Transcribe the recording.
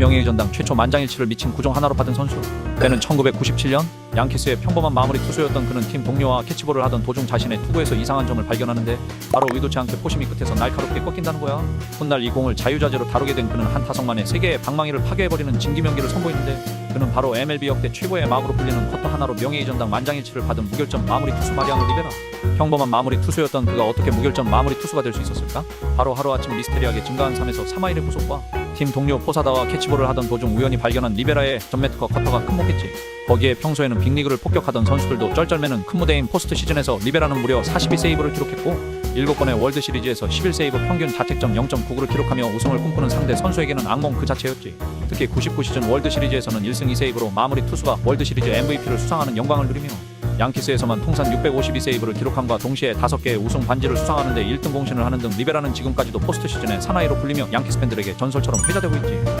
명예의 전당 최초 만장일치를 미친 구종 하나로 받은 선수. 때는 1997년 양키스의 평범한 마무리 투수였던 그는 팀 동료와 캐치볼을 하던 도중 자신의 투구에서 이상한 점을 발견하는데 바로 의도치 않게 포심이 끝에서 날카롭게 꺾인다는 거야. 훗날 이 공을 자유자재로 다루게 된 그는 한 타석 만에 세계의 방망이를 파괴해버리는 진기명기를 선보이는데 그는 바로 MLB 역대 최고의 마구로 불리는 커터 하나로 명예의 전당 만장일치를 받은 무결점 마무리 투수 마리앙 리베라. 평범한 마무리 투수였던 그가 어떻게 무결점 마무리 투수가 될 수 있었을까? 바로 하루아침 미스테리하게 증가한 삶에서 3마일의 후속과 팀 동료 포사다와 캐치볼을 하던 도중 우연히 발견한 리베라의 전매특허 커터가 큰몫했지. 거기에 평소에는 빅리그를 폭격하던 선수들도 쩔쩔매는 큰 무대인 포스트 시즌에서 리베라는 무려 42세이브를 기록했고 7번의 월드 시리즈에서 11세이브 평균 자책점 0.99를 기록하며 우승을 꿈꾸는 상대 선수에게는 악몽 그 자체였지. 특히 99 시즌 월드 시리즈에서는 1승 2세이브로 마무리 투수가 월드 시리즈 MVP를 수상하는 영광을 누리며 양키스에서만 통산 652세이브를 기록함과 동시에 5개의 우승 반지를 수상하는데 1등 공신을 하는 등 리베라는 지금까지도 포스트 시즌의 사나이로 불리며 양키스 팬들에게 전설처럼 회자되고 있지.